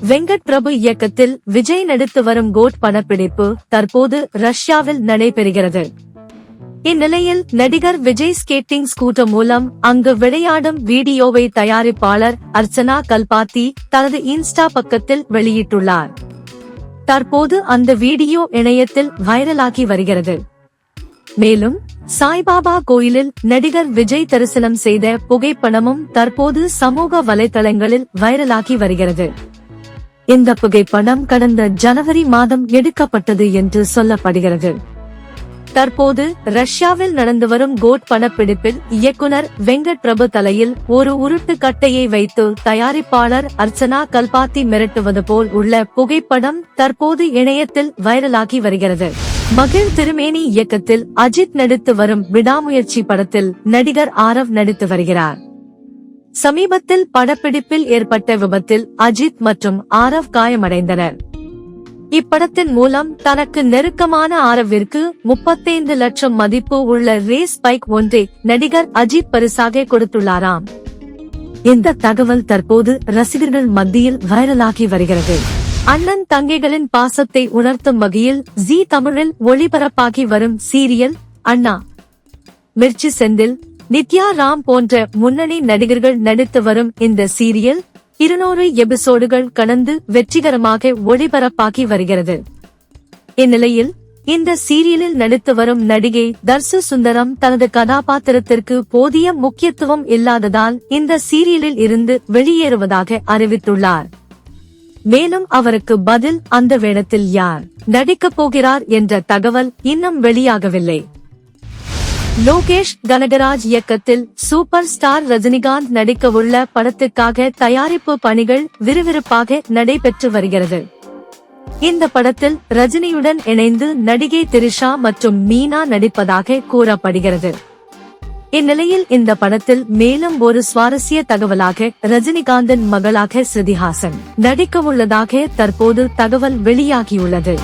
வெங்கட் பிரபு இயக்கத்தில் விஜய் நடித்து வரும் கோட் படப்பிடிப்பு தற்போது ரஷ்யாவில் நடைபெறுகிறது. இந்நிலையில் நடிகர் விஜய் ஸ்கேட்டிங் ஸ்கூட்டர் மூலம் அங்கு விளையாடும் வீடியோவை தயாரிப்பாளர் அர்ச்சனா கல்பாத்தி தனது இன்ஸ்டா பக்கத்தில் வெளியிட்டுள்ளார். தற்போது அந்த வீடியோ இணையத்தில் வைரலாகி வருகிறது. மேலும் சாய்பாபா கோயிலில் நடிகர் விஜய் தரிசனம் செய்த புகைப்படமும் தற்போது சமூக வலைதளங்களில் வைரலாகி வருகிறது. இந்த புகைப்படம் கடந்த ஜனவரி மாதம் எடுக்கப்பட்டது என்று சொல்லப்படுகிறது. தற்போது ரஷ்யாவில் நடந்து வரும் கோட் படப்பிடிப்பில் இயக்குனர் வெங்கட் பிரபு தலையில் ஒரு உருட்டு கட்டையை வைத்து தயாரிப்பாளர் அர்ச்சனா கல்பாத்தி மிரட்டுவது போல் உள்ள புகைப்படம் தற்போது இணையத்தில் வைரலாகி வருகிறது. மகிழ் திருமேனி இயக்கத்தில் அஜித் நடித்து வரும் விடாமுயற்சி படத்தில் நடிகர் ஆரவ் நடித்து வருகிறார். சமீபத்தில் படப்பிடிப்பில் ஏற்பட்ட விபத்தில் அஜித் மற்றும் ஆரவ் காயமடைந்தனர். இப்படத்தின் மூலம் தனக்கு நெருக்கமான ஆரவிற்கு முப்பத்தைந்து லட்சம் மதிப்பு உள்ள ரேஸ் பைக் ஒன்றை நடிகர் அஜித் பரிசாக கொடுத்துள்ளாராம். இந்த தகவல் தற்போது ரசிகர்கள் மத்தியில் வைரலாகி வருகிறது. அண்ணன் தங்கைகளின் பாசத்தை உணர்த்தும் வகையில் ஜி தமிழில் ஒளிபரப்பாகி வரும் சீரியல் அண்ணா. மிர்ச்சி செந்தில் நித்யா ராம் போன்ற முன்னணி நடிகர்கள் நடித்து வரும் இந்த சீரியல் இருநூறு எபிசோடுகள் கடந்து வெற்றிகரமாக ஒளிபரப்பாகி வருகிறது. இந்நிலையில் இந்த சீரியலில் நடித்து வரும் நடிகை தர்சு சுந்தரம் தனது கதாபாத்திரத்திற்கு போதிய முக்கியத்துவம் இல்லாததால் இந்த சீரியலில் இருந்து வெளியேறுவதாக அறிவித்துள்ளார். மேலும் அவருக்கு பதில் அந்த வேடத்தில் யார் நடிக்கப் போகிறார் என்ற தகவல் இன்னும் வெளியாகவில்லை. லோகேஷ் கனகராஜ் இயக்கத்தில் சூப்பர் ஸ்டார் ரஜினிகாந்த் நடிக்கவுள்ள படத்துக்காக தயாரிப்பு பணிகள் விறுவிறுப்பாக நடைபெற்று வருகிறது. இந்த படத்தில் ரஜினியுடன் இணைந்து நடிகை திரிஷா மற்றும் மீனா நடிப்பதாக கூறப்படுகிறது. இந்நிலையில் இந்த படத்தில் மேலும் ஒரு சுவாரஸ்ய தகவலாக ரஜினிகாந்தின் மகளாக ஸ்ருதிஹாசன் நடிக்கவுள்ளதாக தற்போது தகவல் வெளியாகியுள்ளது.